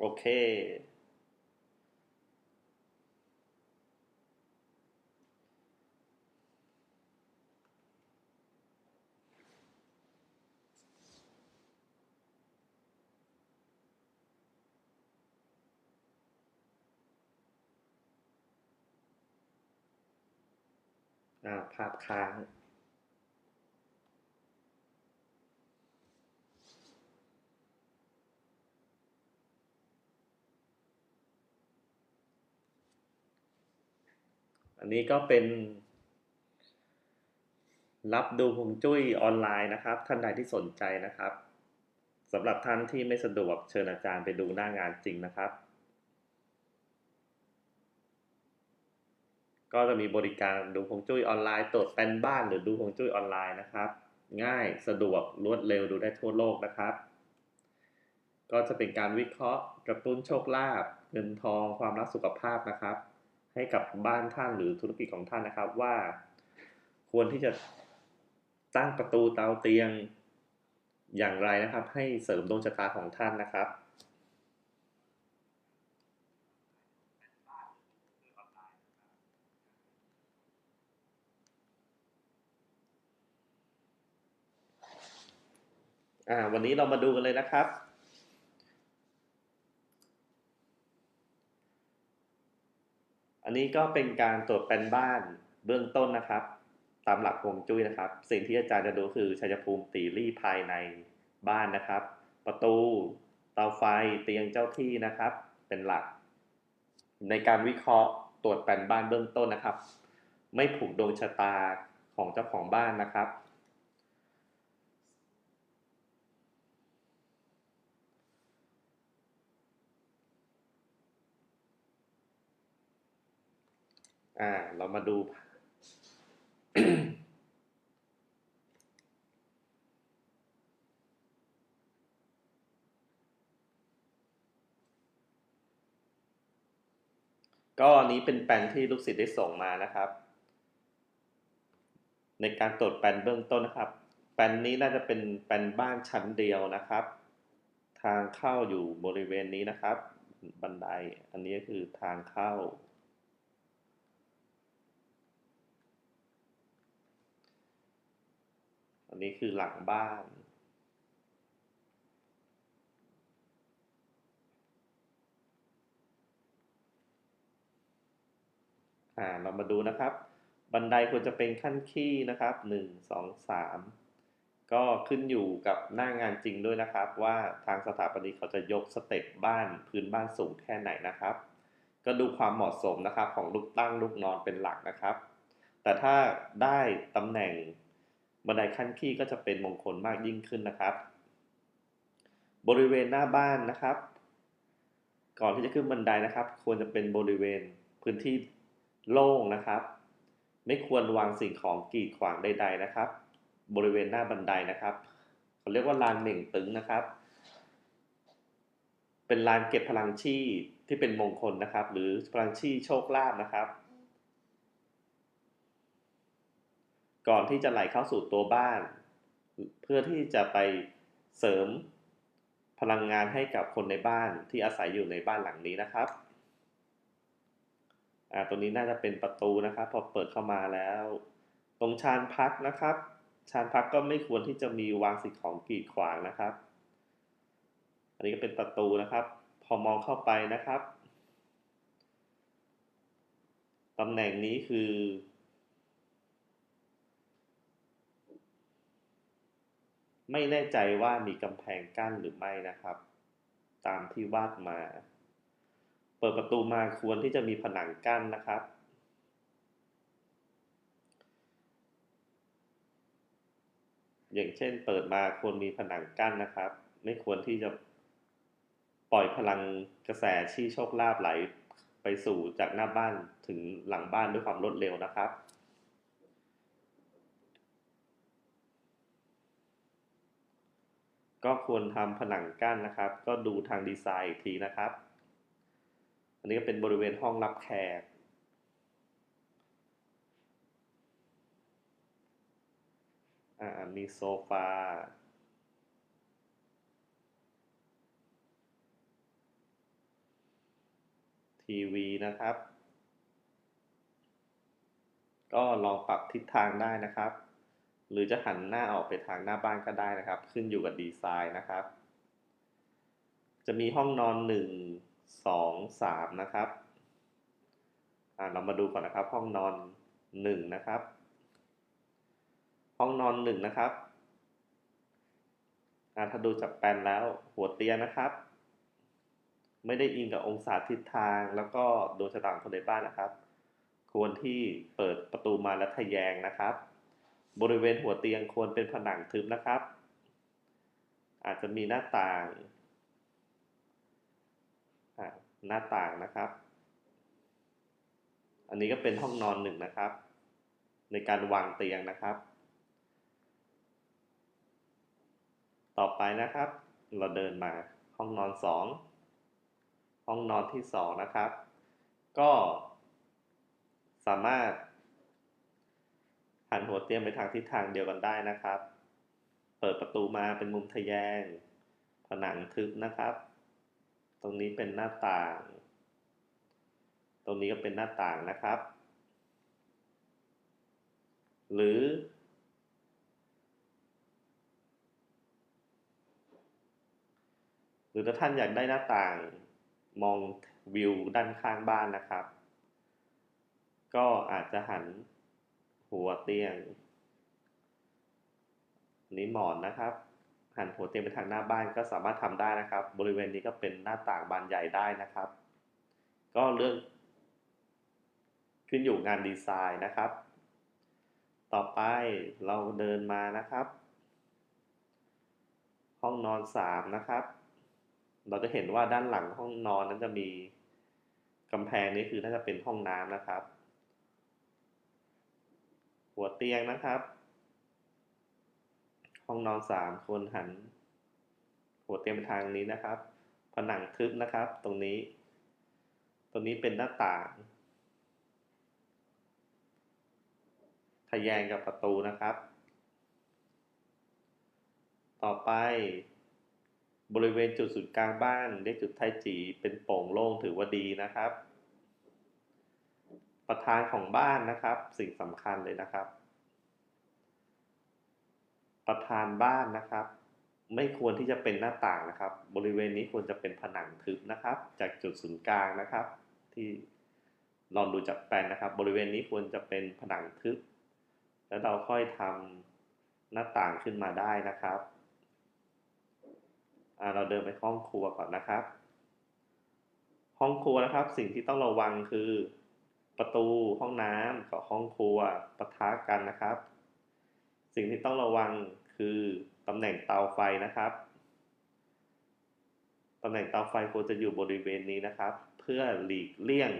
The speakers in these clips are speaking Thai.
โอเคอ่าภาพค้าง อันนี้ก็เป็น รับดูฮวงจุ้ยออนไลน์นะครับ ท่านใดที่สนใจนะครับสำหรับท่านที่ไม่สะดวกเชิญอาจารย์ไปดูหน้างานจริงนะครับ ก็จะมีบริการดูฮวงจุ้ยออนไลน์ตรวจแปนบ้านหรือดูฮวงจุ้ยออนไลน์นะครับ ง่ายสะดวกรวดเร็วดูได้ทั่วโลกนะครับ ก็จะเป็นการวิเคราะห์กระตุ้นโชคลาภเงินทองความรักสุขภาพนะครับ ให้กับบ้านท่านหรือธุรกิจของท่านนะครับว่า ควรที่จะตั้งประตูเตาเตียงอย่างไรนะครับ ให้เสริมดวงชะตาของท่านนะครับอ่าวันนี้เรามาดูกันเลยนะครับ อันนี้ก็เป็นการตรวจแปลนบ้านเบื้องต้นนะครับ ตามหลักฮวงจุ้ยนะครับ สิ่งที่อาจารย์จะดูคือชัยภูมิตีรี่ภายในบ้านนะครับ ประตู เตาไฟเตียงเจ้าที่นะครับ เป็นหลัก ในการวิเคราะห์ตรวจแปลนบ้านเบื้องต้นนะครับ ไม่ผูกดวงชะตาของเจ้าของบ้านนะครับ อ่า เรามาดู ก็อันนี้เป็นแปลนที่ลูกศิษย์ได้ส่งมานะครับ ในการตรวจแปลนเบื้องต้นนะครับ แปลนนี้น่าจะเป็นแปลนบ้านชั้นเดียวนะครับ ทางเข้าอยู่บริเวณนี้นะครับ บันได อันนี้ก็คือทางเข้า นี้คือหลังบ้าน อ่า เรามาดูนะครับ บันไดควรจะเป็นขั้นขี้นะครับหนึ่งสองสามก็ขึ้นอยู่กับหน้างานจริงด้วยนะครับ ว่าทางสถาปนิกเขาจะยกสเต็ปบ้านพื้นบ้านสูงแค่ไหนนะครับ ก็ดูความเหมาะสมนะครับของลูกตั้งลูกนอนเป็นหลักนะครับ แต่ถ้าได้ตำแหน่ง บันไดขั้นขี้ก็จะเป็นมงคลมากยิ่งขึ้นนะครับ บริเวณหน้าบ้านนะครับ ก่อนที่จะขึ้นบันไดนะครับ ควรจะเป็นบริเวณพื้นที่โล่งนะครับ ไม่ควรวางสิ่งของกีดขวางใด ๆนะครับ บริเวณหน้าบันไดนะครับเขาเรียกว่าลานเหม่งตึงนะครับ เป็นลานเก็บพลังชีที่เป็นมงคลนะครับ หรือพลังชีโชคลาภนะครับ ก่อนที่จะไหลเข้าสู่ตัวบ้าน เพื่อที่จะไปเสริมพลังงานให้กับคนในบ้านที่อาศัยอยู่ในบ้านหลังนี้นะครับอ่าตัวนี้น่าจะเป็นประตูนะครับ พอเปิดเข้ามาแล้ว ตรงชานพักนะครับ ชานพักก็ไม่ควรที่จะมีวางสิ่งของกีดขวางนะครับ อันนี้ก็เป็นประตูนะครับ พอมองเข้าไปนะครับตำแหน่งนี้คือ ไม่แน่ใจว่ามีกำแพงกั้นหรือไม่นะครับ ตามที่วาดมา เปิดประตูมาควรที่จะมีผนังกั้นนะครับ อย่างเช่น เปิดมาควรมีผนังกั้นนะครับ ไม่ควรที่จะปล่อยพลังกระแสชี้โชคลาภไหลไปสู่จากหน้าบ้านถึงหลังบ้านด้วยความรวดเร็วนะครับ ก็ควรทำผนังกั้นนะครับ ก็ดูทางดีไซน์อีกทีนะครับ อันนี้ก็เป็นบริเวณห้องรับแขกอ่ามีโซฟา ทีวีนะครับ ก็ลองปรับทิศทางได้นะครับ หรือจะหันหน้าออกไปทางหน้าบ้านก็ได้นะครับ ขึ้นอยู่กับดีไซน์นะครับ จะมีห้องนอนหนึ่งสองสามนะครับอ่าเรามาดูก่อนนะครับ ห้องนอนหนึ่งนะครับ ห้องนอนหนึ่งนะครับถ้าดูจากแปลนแล้วหัวเตียงนะครับ ไม่ได้อิงกับองศาทิศทางแล้วก็ดวงชะตาของคนในบ้านนะครับ ควรที่เปิดประตูมาแล้วทะแยงนะครับ บริเวณหัวเตียงควรเป็นผนังทึบนะครับ อาจจะมีหน้าต่าง หน้าต่างนะครับ อันนี้ก็เป็นห้องนอนหนึ่งนะครับ ในการวางเตียงนะครับ ต่อไปนะครับ เราเดินมาห้องนอนสอง ห้องนอนที่สองนะครับ ก็สามารถ หันหัวเตียงไปทางทิศทางเดียวกันได้นะครับ เปิดประตูมาเป็นมุมทะแยง ผนังทึบนะครับ ตรงนี้เป็นหน้าต่าง ตรงนี้ก็เป็นหน้าต่างนะครับ หรือ หรือถ้าท่านอยากได้หน้าต่างมองวิวด้านข้างบ้านนะครับ ก็อาจจะหัน หัวเตียงนนี้หมอนนะครับหันหัวเตียงไปทางหน้าบ้านก็สามารถทำได้นะครับ บริเวณนี้ก็เป็นหน้าต่างบานใหญ่ได้นะครับ ก็เรื่องขึ้นอยู่งานดีไซน์นะครับ ต่อไปเราเดินมานะครับ ห้องนอนสามนะครับ เราจะเห็นว่าด้านหลังห้องนอนนั้นจะมีกำแพงนี้คือน่าจะเป็นห้องน้ำนะครับ หัวเตียงนะครับ ห้องนอนสามคนหัน หัวเตียงไปทางนี้นะครับ ผนังทึบนะครับ ตรงนี้ ตรงนี้เป็นหน้าต่างทะแยงกับประตูนะครับ ต่อไป บริเวณจุดศูนย์กลางบ้านเรียกจุดไทจีเป็นโป่งโล่งถือว่าดีนะครับ ประธานของบ้านนะครับ สิ่งสำคัญเลยนะครับ ประธานบ้านนะครับ ไม่ควรที่จะเป็นหน้าต่างนะครับ บริเวณนี้ควรจะเป็นผนังทึบนะครับ จากจุดศูนย์กลางนะครับ ที่ลองดูจากแปลนนะครับ บริเวณนี้ควรจะเป็นผนังทึบ แล้วเราค่อยทำหน้าต่างขึ้นมาได้นะครับเราเดินไปห้องครัวก่อนนะครับ ห้องครัวนะครับ สิ่งที่ต้องระวังคือ ประตูห้องน้ำกับห้องครัวปะทะกันนะครับ สิ่งที่ต้องระวังคือตำแหน่งเตาไฟนะครับตำแหน่งเตาไฟควรจะอยู่บริเวณนี้นะครับ เพื่อหลีกเลี่ยง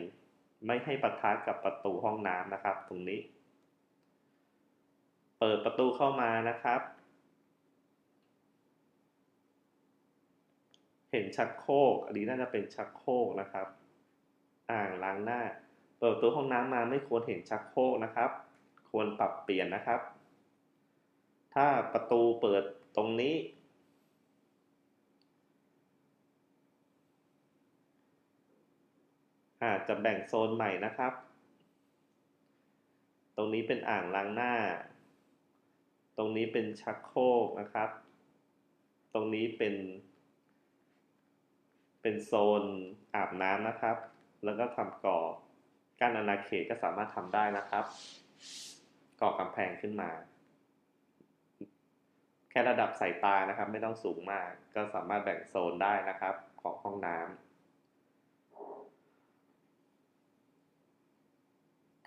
ไม่ให้ปะทะกับประตูห้องน้ำนะครับ ตรงนี้ เปิดประตูเข้ามานะครับ เห็นชักโครกอันนี้น่าจะเป็นชักโครกนะครับ อ่างล้างหน้า เปิดประตูห้องน้ำมาไม่ควรเห็นชักโครกนะครับ ควรปรับเปลี่ยนนะครับ ถ้าประตูเปิดตรงนี้ อาจจะแบ่งโซนใหม่นะครับ ตรงนี้เป็นอ่างล้างหน้า ตรงนี้เป็นชักโครกนะครับ ตรงนี้เป็น เป็นโซนอาบน้ำนะครับ แล้วก็ทำก่อ กั้นอาณาเขตก็สามารถทำได้นะครับก่อกำแพงขึ้นมา แค่ระดับสายตานะครับ ไม่ต้องสูงมาก ก็สามารถแบ่งโซนได้นะครับ ของห้องน้ำ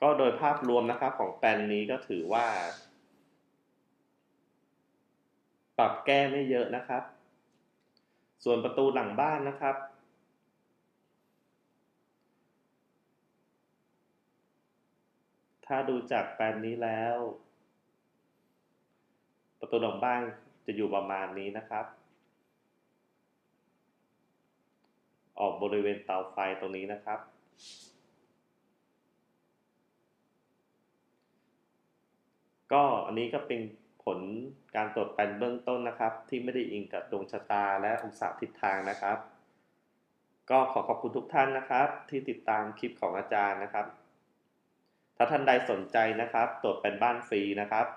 ก็โดยภาพรวมนะครับของแปลนนี้ก็ถือว่า ปรับแก้ไม่เยอะนะครับ ส่วนประตูหลังบ้านนะครับ ถ้าดูจากแปลนนี้แล้ว ประตูหลังบ้านจะอยู่ประมาณนี้นะครับ ออกบริเวณเตาไฟตรงนี้นะครับ ก็อันนี้ก็เป็นผลการตรวจแปลนเบื้องต้นนะครับ ที่ไม่ได้อิงกับดวงชะตาและองศาทิศทางนะครับ ก็ขอขอบคุณทุกท่านนะครับ ที่ติดตามคลิปของอาจารย์นะครับ ถ้าท่านใดสนใจนะครับ ตรวจเป็นบ้านฟรีนะครับ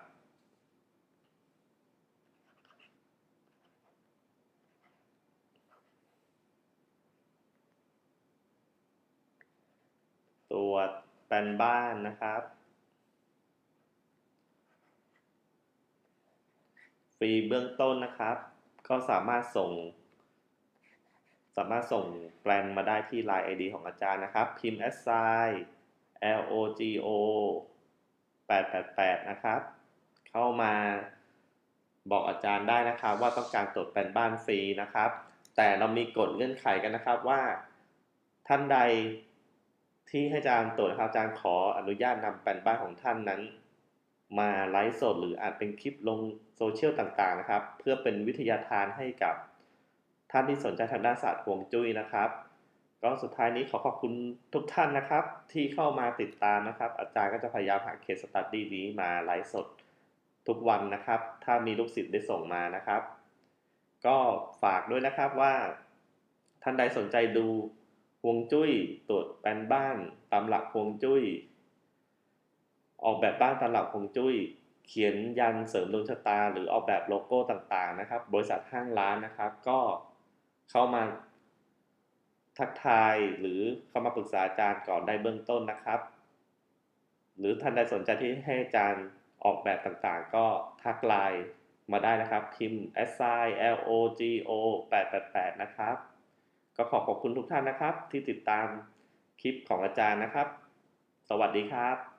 ตรวจแปลนบ้านนะครับ ฟรีเบื้องต้นนะครับ ก็สามารถส่ง สามารถส่งแปลนมาได้ที่ Line ID ของอาจารย์นะครับ พิมพ์ assign logo 888 นะครับ เข้ามาบอกอาจารย์ได้นะครับ ว่าต้องการตรวจแปลนบ้านฟรีนะครับ แต่เรามีกฎเงื่อนไขกันนะครับว่าท่านใดที่ให้อาจารย์ตรวจครับอาจารย์ขออนุญาตนำแปลนบ้านของท่านนั้น มาไลฟ์สดหรืออาจเป็นคลิปลงโซเชียลต่างๆนะครับ เพื่อเป็นวิทยาทานให้กับท่านที่สนใจทางด้านศาสตร์ฮวงจุ้ยนะครับ ก็สุดท้ายนี้ขอขอบคุณทุกท่านนะครับ ที่เข้ามาติดตามนะครับ อาจารย์ก็จะพยายามหาเคสสตัดดี้นี้มาไลฟ์สดทุกวันนะครับ ถ้ามีลูกศิษย์ได้ส่งมานะครับ ก็ฝากด้วยนะครับว่า ท่านใดสนใจดูฮวงจุ้ยตรวจแปลนบ้านตามหลักฮวงจุ้ย ออกแบบบ้านตามหลักฮวงจุ้ย เขียนยันเสริมดวงชะตา หรือออกแบบโลโก้ต่างๆนะครับ บริษัทห้างร้านนะครับ ก็เข้ามา ทักทายหรือเข้ามาปรึกษาอาจารย์ก่อนได้เบื้องต้นนะครับ หรือท่านใดสนใจที่ให้อาจารย์ออกแบบต่างๆ ก็ทักไลน์มาได้นะครับพิมพ์ assilogo888 นะครับ ก็ขอขอบคุณทุกท่านนะครับ ที่ติดตามคลิปของอาจารย์นะครับ สวัสดีครับ